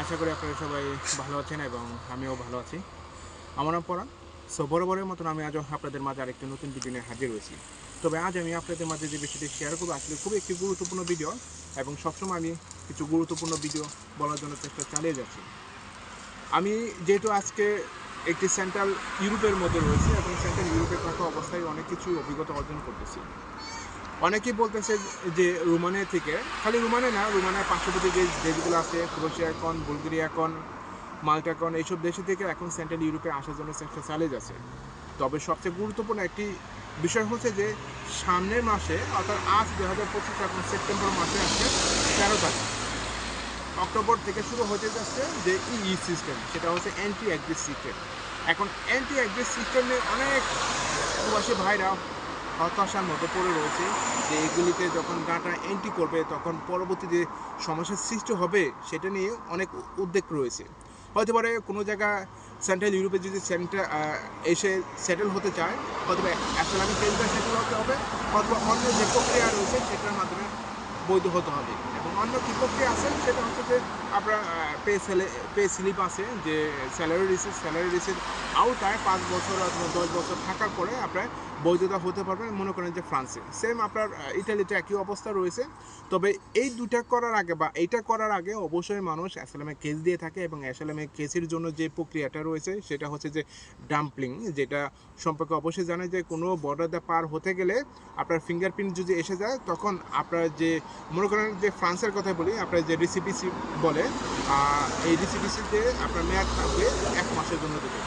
আশা করি আপনারা সবাই ভালো আছেন এবং আমিও ভালো আছি। আমার নাম পরাণ। সো বরাবরের মতন আমি আজও আপনাদের মাঝে আরেকটি নতুন ভিডিও নিয়ে হাজির হয়েছি। তবে আজ আমি আপনাদের মাঝে যে বিষয়টি শেয়ার করব, আসলে খুবই একটি গুরুত্বপূর্ণ ভিডিও এবং সবসময় আমি কিছু গুরুত্বপূর্ণ ভিডিও বলার জন্য চেষ্টা চালিয়ে যাচ্ছি। আমি যেহেতু আজকে একটি সেন্ট্রাল ইউরোপের মধ্যে রয়েছে এবং সেন্ট্রাল ইউরোপে থাকা অবস্থায় অনেক কিছু অভিজ্ঞতা অর্জন করতেছি। অনেকেই বলতেছে যে রোমানিয়া থেকে, খালি রোমানিয়া না, রোমানিয়ার পার্শ্ববর্তী যে দেশগুলো আছে ক্রোশিয়া কন বুলগেরিয়া কন মাল্টা কন এইসব দেশে থেকে এখন সেন্ট্রাল ইউরোপে আসার জন্য চেষ্টা চালিয়ে যাচ্ছে। তবে সবচেয়ে গুরুত্বপূর্ণ একটি বিষয় হচ্ছে যে সামনের মাসে, অর্থাৎ আজ দু হাজার পঁচিশ, এখন সেপ্টেম্বর মাসে আসছে তেরো তারিখ। অক্টোবর থেকে শুরু হতে যাচ্ছে যে ই সিস্টেম, সেটা হচ্ছে অ্যান্টি অ্যাগ্রিস সিস্টেম। এখন অ্যান্টি অ্যাগ্রিস সিস্টেমে অনেক প্রবাসী ভাইরা হতাশার মধ্যে পড়ে রয়েছে যে এগুলিতে যখন ডাটা এন্ট্রি করবে, তখন পরবর্তী যে সমস্যার সৃষ্টি হবে সেটা নিয়ে অনেক উদ্বেগ রয়েছে। হতে পারে কোনো জায়গা সেন্ট্রাল ইউরোপে যদি সেন্টার এসে সেটেল হতে চায় অথবা অ্যাসলামিক সেটেল হতে হবে, অথবা অন্য যে প্রক্রিয়া রয়েছে সেটার মাধ্যমে বৈধ হতে হবে। এবং অন্য কী প্রক্রিয়া আছে সেটা হচ্ছে যে আপনার পে স্যালে পে স্লিপ আছে যে স্যালারি রিসিভ স্যালারি রিসিভ আওতায় পাঁচ বছর অথবা দশ বছর থাকার পরে আপনার বৈধতা হতে পারবেন মনে করেন যে ফ্রান্সে। সেম আপনার ইটালিতে একই অবস্থা রয়েছে। তবে এই দুটা করার আগে বা এইটা করার আগে অবশ্যই মানুষ অ্যাসালামে কেস দিয়ে থাকে এবং অ্যাসালামে কেসের জন্য যে প্রক্রিয়াটা রয়েছে, সেটা হচ্ছে যে ডাম্পলিং যেটা সম্পর্কে অবশ্যই জানে যে কোনো বর্ডার দিয়ে পার হতে গেলে আপনার ফিঙ্গারপ্রিন্ট যদি এসে যায়, তখন আপনার যে মনে করেন যে ফ্রান্সের কথা বলি, আপনার যে রিসিপিসি বলে এই রিসিপিসিতে আপনার মেয়াদ থাকবে এক মাসের জন্য দেবে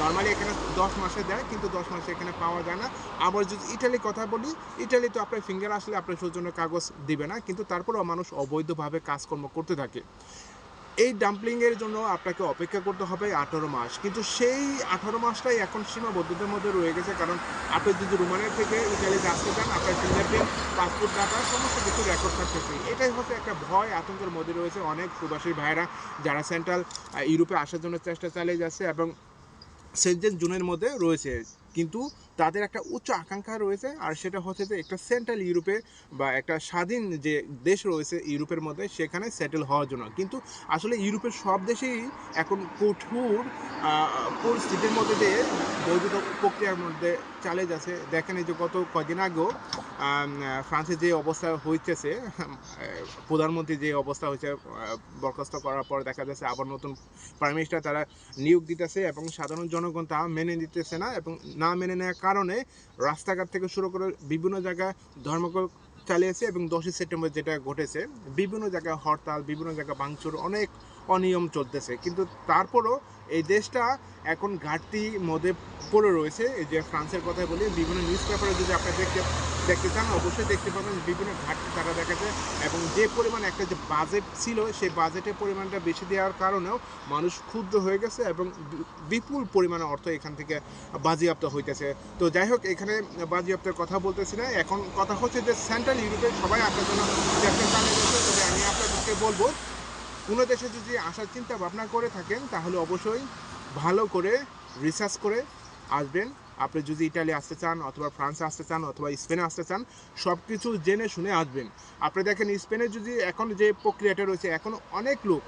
নর্মালি এখানে দশ মাসে দেয়, কিন্তু দশ মাসে এখানে পাওয়া যায় না। আবার যদি ইটালির কথা বলি ইটালি তো আপনার ফিঙ্গার আসলে আপনার সৌজন্য কাগজ দিবে না, কিন্তু তারপরেও মানুষ অবৈধভাবে কাজকর্ম করতে থাকে। এই ডাম্পলিংয়ের জন্য আপনাকে অপেক্ষা করতে হবে আঠারো মাস। কিন্তু সেই আঠারো মাসটাই এখন সীমাবদ্ধতার মধ্যে রয়ে গেছে, কারণ আপনি যদি রোমানের থেকে ইটালিতে আসতে চান আপনার ফিঙ্গারপ্রিন্ট পাসপোর্ট ডাটা সমস্ত কিছু রেকর্ড থাকতেছে এটাই হচ্ছে একটা ভয়, আতঙ্কের মধ্যে রয়েছে অনেক প্রবাসী ভাইরা যারা সেন্ট্রাল ইউরোপে আসার জন্য চেষ্টা চালিয়ে যাচ্ছে এবং সেন্টেন জুনের মধ্যে রয়েছে। কিন্তু তাদের একটা উচ্চ আকাঙ্ক্ষা রয়েছে, আর সেটা হচ্ছে যে একটা সেন্ট্রাল ইউরোপে বা একটা স্বাধীন যে দেশ রয়েছে ইউরোপের মধ্যে, সেখানে সেটেল হওয়ার জন্য। কিন্তু আসলে ইউরোপের সব দেশেই এখন কঠোর পরিস্থিতির মধ্যে দিয়ে বৈধতা প্রক্রিয়ার মধ্যে চালিয়ে যাচ্ছে। দেখেন এই যে গত কদিন আগেও ফ্রান্সে যে অবস্থা হইতেছে প্রধানমন্ত্রী যে অবস্থা হয়েছে বরখাস্ত করার পর দেখা যাচ্ছে আবার নতুন প্রাইম মিনিস্টার তারা নিয়োগ দিতেছে এবং সাধারণ জনগণ তা মেনে নিতেছে না এবং না মেনে নেওয়ার কারণে রাস্তাঘাট থেকে শুরু করে বিভিন্ন জায়গায় ধর্মঘট চালিয়েছে এবং দশই সেপ্টেম্বর যেটা ঘটেছে, বিভিন্ন জায়গায় হরতাল, বিভিন্ন জায়গায় ভাঙচুর, অনেক অনিয়ম চলতেছে। কিন্তু তারপরও এই দেশটা এখন ঘাটতি মধ্যে পড়ে রয়েছে। এই যে ফ্রান্সের কথা বলি, বিভিন্ন নিউজ পেপারে যদি আপনারা দেখতে দেখতে চান, অবশ্যই দেখতে পাবেন বিভিন্ন ঘাটতি তারা দেখাচ্ছে এবং যে পরিমাণ একটা যে বাজেট ছিল, সেই বাজেটের পরিমাণটা বেশি দেওয়ার কারণেও মানুষ ক্ষুদ্র হয়ে গেছে এবং বিপুল পরিমাণে অর্থ এখান থেকে বাজেয়াপ্ত হইতেছে। তো যাই হোক, এখানে বাজেয়াপ্তের কথা বলতেছি না। এখন কথা হচ্ছে যে সেন্ট্রাল ইউরোপে সবাই আপনার জন্য চালিয়ে যাচ্ছে তবে আমি আপনাদেরকে বলব, কোনো দেশে যদি আসার চিন্তা ভাবনা করে থাকেন, তাহলে অবশ্যই ভালো করে রিসার্চ করে আসবেন। আপনি যদি ইটালি আসতে চান, অথবা ফ্রান্সে আসতে চান, অথবা স্পেনে আসতে চান সব কিছু জেনে শুনে আসবেন। আপনি দেখেন, স্পেনে যদি এখন যে প্রক্রিয়াটা রয়েছে, এখন অনেক লোক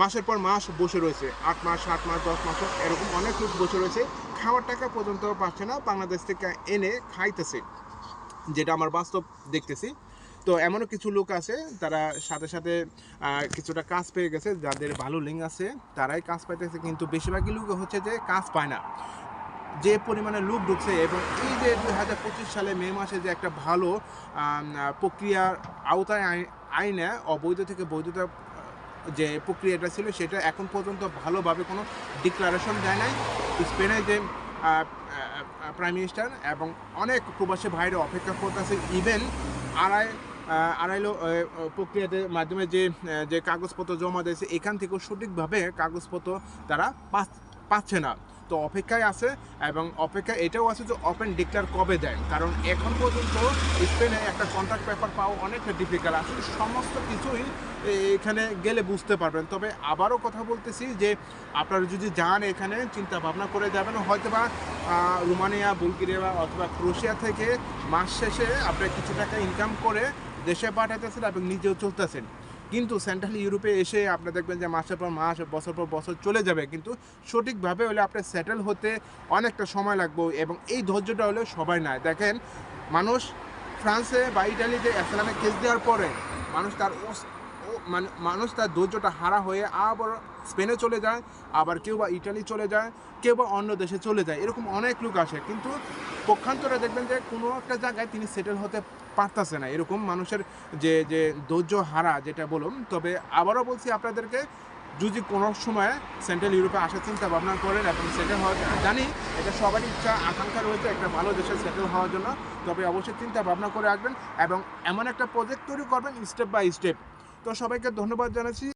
মাসের পর মাস বসে রয়েছে। আট মাস, সাত মাস, দশ মাস, এরকম অনেক লোক বসে রয়েছে। খাওয়ার টাকা পর্যন্ত পাচ্ছে না, বাংলাদেশ থেকে এনে খাইতেছে, যেটা আমার বাস্তব দেখতেছি। তো এমনও কিছু লোক আছে, তারা সাথে সাথে কিছুটা কাজ পেয়ে গেছে। যাদের ভালো লিঙ্ক আছে, তারাই কাজ পাইতেছে। কিন্তু বেশিরভাগই লোক হচ্ছে যে কাজ পায় না। যে পরিমাণে লোক ঢুকছে এবং এই যে দুই হাজার পঁচিশ সালে মে মাসে যে একটা ভালো প্রক্রিয়ার আওতায় আই- আইনে অবৈধ থেকে বৈধতা যে প্রক্রিয়াটা ছিল সেটা এখন পর্যন্ত ভালোভাবে কোনো ডিক্লারেশন দেয় নাই। স্পেনে যে প্রাইম মিনিস্টার এবং অনেক প্রবাসী ভাইরা অপেক্ষা করতেছে ইভেন আড়াই আড়াইলো আহ, প্রক্রিয়াতে মাধ্যমে যে যে কাগজপত্র জমা দিয়েছে এখান থেকেও সঠিকভাবে কাগজপত্র তারা পাচ- পাচ্ছে না। তো অপেক্ষায় আছে এবং অপেক্ষা এটাও আছে যে ওপেন ডিক্লেয়ার কবে দেয়। কারণ এখন পর্যন্ত স্পেনে একটা কন্ট্রাক্ট পেপার পাওয়া অনেকটা ডিফিকাল্ট আসলে সমস্ত কিছুই এখানে গেলে বুঝতে পারবেন। তবে আবারও কথা বলতেছি যে আপনারা যদি যান এখানে, চিন্তা ভাবনা করে যাবেন। হয়তো বা রোমানিয়া, বুলগেরিয়া অথবা ক্রোশিয়া থেকে মাস শেষে আপনি কিছু টাকা ইনকাম করে দেশে পাঠাতেছেন এবং নিজেও চলতেছেন। কিন্তু সেন্ট্রাল ইউরোপে এসে আপনি দেখবেন যে মাসের পর মাস, বছর পর বছর চলে যাবে। কিন্তু সঠিকভাবে হলে আপনার সেটেল হতে অনেকটা সময় লাগবে এবং এই ধৈর্যটা হলে সবাই নেয়। দেখেন, মানুষ ফ্রান্সে বা ইটালিতে ইসলামে কেস দেওয়ার পরে মানুষ তার মানে মানুষ তার ধৈর্যটা হারা হয়ে আবার স্পেনে চলে যায়, আবার কেউ বা ইটালি চলে যায়, কেউ বা অন্য দেশে চলে যায়, এরকম অনেক লোক আসে। কিন্তু পক্ষান্তরে দেখবেন যে কোনো একটা জায়গায় তিনি সেটেল হতে পারতেছে না। এরকম মানুষের যে যে ধৈর্য হারা যেটা বলুন, তবে আবারও বলছি আপনাদেরকে, যদি কোনো সময় সেন্ট্রাল ইউরোপে আসার চিন্তা ভাবনা করেন এবং সেটেল হওয়ার জানি এটা সবারই ইচ্ছা, আকাঙ্ক্ষা রয়েছে একটা ভালো দেশে সেটেল হওয়ার জন্য, তবে অবশ্যই চিন্তা ভাবনা করে আসবেন এবং এমন একটা প্রজেক্ট তৈরি করবেন স্টেপ বাই স্টেপ তো সবাইকে ধন্যবাদ জানাচ্ছি।